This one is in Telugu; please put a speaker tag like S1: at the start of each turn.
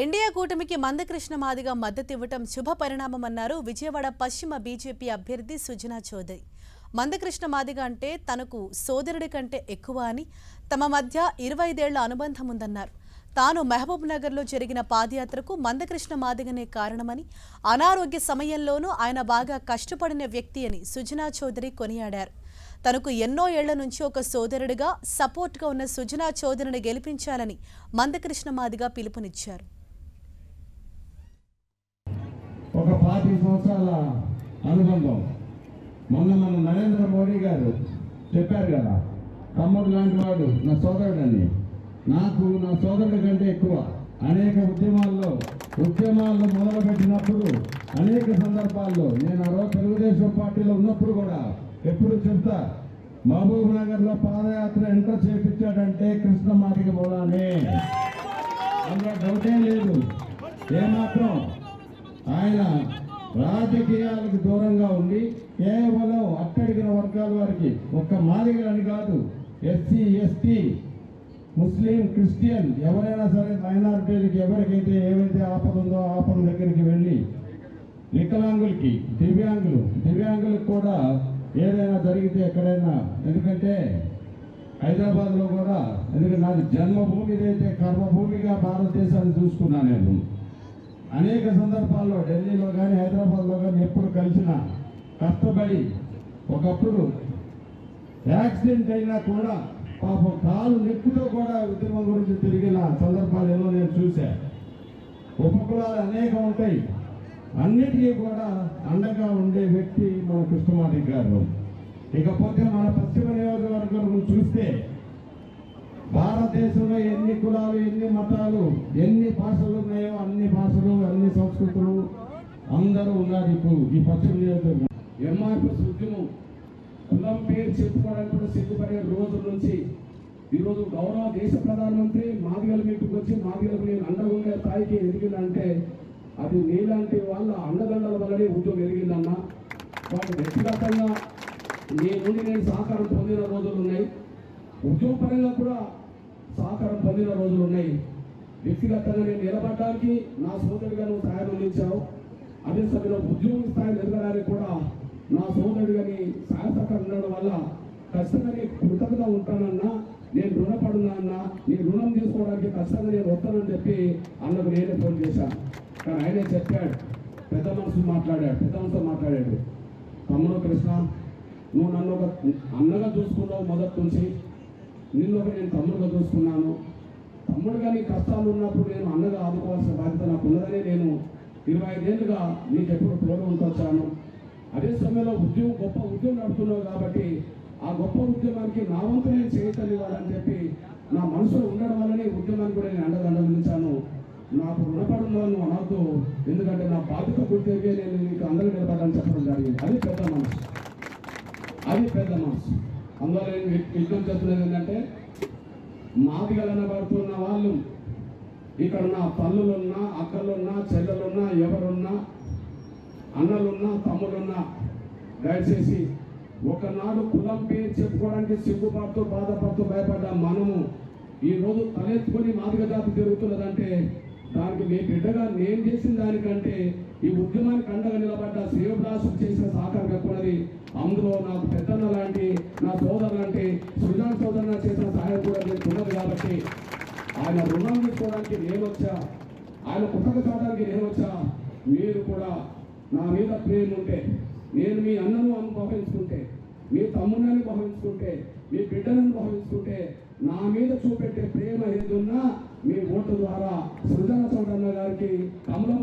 S1: ఎన్డీఏ కూటమికి మందకృష్ణ మాదిగ మద్దతు ఇవ్వటం శుభ పరిణామమన్నారు విజయవాడ పశ్చిమ బీజేపీ అభ్యర్థి సుజనా చౌదరి. మందకృష్ణ మాదిగ అంటే తనకు సోదరుడి కంటే ఎక్కువ అని తమ మధ్య ఇరవై ఐదేళ్ళ అనుబంధం ఉందన్నారు తాను మహబూబ్ నగర్లో జరిగిన పాదయాత్రకు మందకృష్ణ మాదిగనే కారణమని అనారోగ్య సమయంలోనూ ఆయన బాగా కష్టపడిన వ్యక్తి అని సుజనా చౌదరి కొనియాడారు. తనకు ఎన్నో ఏళ్ళ నుంచి ఒక సోదరుడిగా సపోర్ట్గా ఉన్న సుజనా చౌదరిని గెలిపించాలని మందకృష్ణ మాదిగ పిలుపునిచ్చారు.
S2: ఒక పాతి సంవత్సరాల అనుబంధం. మొన్న మన నరేంద్ర మోడీ గారు చెప్పారు కదా తమ్ముడు లాంటి వాడు నా సోదరుడని. నాకు నా సోదరుడి కంటే ఎక్కువ. అనేక ఉద్యమాల్లో ఉద్యమాల్లో మొదలుపెట్టినప్పుడు అనేక సందర్భాల్లో నేను ఆ రోజు తెలుగుదేశం పార్టీలో ఉన్నప్పుడు కూడా ఎప్పుడు చెప్తా మహబూబ్ నగర్లో పాదయాత్ర ఎంటర్ చేపించాడంటే కృష్ణమాదిక పోలానే అందులో డౌటే లేదు. ఏమాత్రం ఆయన రాజకీయాలకు దూరంగా ఉండి కేవలం అట్టడిగిన వర్గాల వారికి ఒక్క మాదిగలని కాదు. ఎస్సీ ఎస్టీ ముస్లిం క్రిస్టియన్ ఎవరైనా సరే మైనారిటీలకి ఎవరికైతే ఏవైతే ఆపద ఉందో ఆపద దగ్గరికి వెళ్ళి వికలాంగులకి దివ్యాంగులు దివ్యాంగులకు కూడా ఏదైనా జరిగితే ఎక్కడైనా ఎందుకంటే హైదరాబాద్లో కూడా ఎందుకంటే నాది జన్మభూమి ఏదైతే కర్మభూమిగా భారతదేశాన్ని చూసుకున్నాను నేను. అనేక సందర్భాల్లో ఢిల్లీలో కానీ హైదరాబాద్లో కానీ ఎప్పుడు కలిసిన కష్టపడి ఒకప్పుడు యాక్సిడెంట్ అయినా కూడా పాపం కాలు నెప్పుతో కూడా ఉద్యమం గురించి తిరిగిన సందర్భాలు ఏదో నేను చూశా. ఉపకులాలు అనేకం ఉంటాయి. అన్నిటికీ కూడా అండగా ఉండే వ్యక్తి మన కృష్ణమాది గారు. ఇకపోతే మన పశ్చిమ నియోజకవర్గం చూస్తే భారతదేశంలో ఎన్ని కులాలు ఎన్ని మతాలు ఎన్ని భాషలు ఉన్నాయో అన్ని భాషలు సంస్కృతులు అందరూ ఉన్నారు ఇప్పుడు ఈ పశ్చిమ నియోజకవర్గం. ఎంఆర్ఎస్ ఉద్యమం కులం పేరు చెప్పుకోవడానికి కూడా సిగ్గుపడే రోజుల నుంచి ఈరోజు గౌరవ దేశ ప్రధానమంత్రి మాదిగల మీటింగ్ వచ్చి మాదిగలకు నేను అండగుండే ఉండే స్థాయికి ఎదిగిందంటే అది నీలాంటి వాళ్ళ అండదండల వల్లనే ఉద్యోగం ఎదిగిందన్న. వాళ్ళు వ్యక్తిగతంగా నీ నుండి నేను సహకారం పొందిన రోజులు ఉన్నాయి. ఉద్యోగపరంగా కూడా సహకారం పొందిన రోజులు ఉన్నాయి. వ్యక్తిగతంగా నేను నిలబడడానికి నా సోదరుడిగా నువ్వు సహాయం అందించావు. అదే సమయంలో ఉద్యోగ స్థాయిలో ఎదగడానికి కూడా నా సోదరుడిగా నీ సహాయ ఉండడం వల్ల ఖచ్చితంగా నీ కృతజ్ఞత ఉంటానన్నా నేను రుణపడున్నా అన్నా నీ రుణం తీసుకోవడానికి ఖచ్చితంగా నేను వస్తానని చెప్పి అన్నకు నేనే ఫోన్ చేశాను కానీ ఆయనే చెప్పాడు పెద్ద మనసు మాట్లాడాడు పెద్ద మనసు మాట్లాడాడు. తమ్ముడు కృష్ణ నువ్వు నన్ను ఒక అన్నగా చూసుకున్నావు మొదటి నుంచి. నిన్ను ఒక నేను తమ్ముడుగా చూసుకున్నాను. తమ్ముడుగా నీ కష్టాలు ఉన్నప్పుడు నేను అన్నగా ఆదుకోవాల్సిన బాధ్యత నాకు ఉన్నదని నేను ఇరవై ఐదేళ్ళుగా నీకు ఎప్పుడు తోడు ఉంటొచ్చాను. అదే సమయంలో ఉద్యోగం గొప్ప ఉద్యోగం నడుపుతున్నావు కాబట్టి ఆ గొప్ప ఉద్యమానికి నా వంతు నేను చేయతనివ్వాలని చెప్పి నా మనసులో ఉండడం వల్లనే ఉద్యమాన్ని ఉద్యమానికి కూడా నేను అండగా అందించాను నాకు రుణపడున్నాను నువ్వు అనవద్దు ఎందుకంటే నా బాధ్యత గుర్తిరిగే నేను నీకు అందరూ నిలబడాలని చెప్పడం జరిగింది. అది పెద్ద మనసు. అది పెద్ద మనసు. అందువల్ల నేను మీకు యుద్ధం చెప్తున్నది ఏంటంటే మాదిగలనబడుతున్న వాళ్ళు ఇక్కడ నా తల్లులున్నా అక్కలున్నా చెల్లెలున్నా ఎవరున్నా అన్నలున్నా తమ్ముడున్నా దయచేసి ఒకనాడు కులం పేరు చెప్పుకోవడానికి సిగ్గుపడుతూ బాధపడుతూ భయపడ్డ మనము ఈ రోజు తలెత్తుకొని మాదిగ జాతి తిరుగుతున్నదంటే దానికి మీ బిడ్డగా నేను చేసిన దానికంటే ఈ ఉద్యమానికి అండగా నిలబడ్డ శ్రీయభ్రాసు చేసిన సహకారం ఎక్కువది అందులో నాకు పెద్దన్న లాంటి నా సోదరు లాంటి సృజాన్ సోదరున చేసిన సహాయం కూడా నేను ఉన్నది కాబట్టి ఆయన రుణం తీసుకోవడానికి నేను వచ్చా ఆయన పుస్తక చదవడానికి నేను వచ్చా మీరు కూడా నా మీద ప్రేమ ఉంటే నేను మీ అన్నను అనుభవించుకుంటే మీ తమ్ముళ్ళని భావించుకుంటే మీ బిడ్డలను భావించుకుంటే నా మీద చూపెట్టే ప్రేమ ఏదున్నా మీ ఓటు ద్వారా సృజన చౌడన్న గారికి కమలం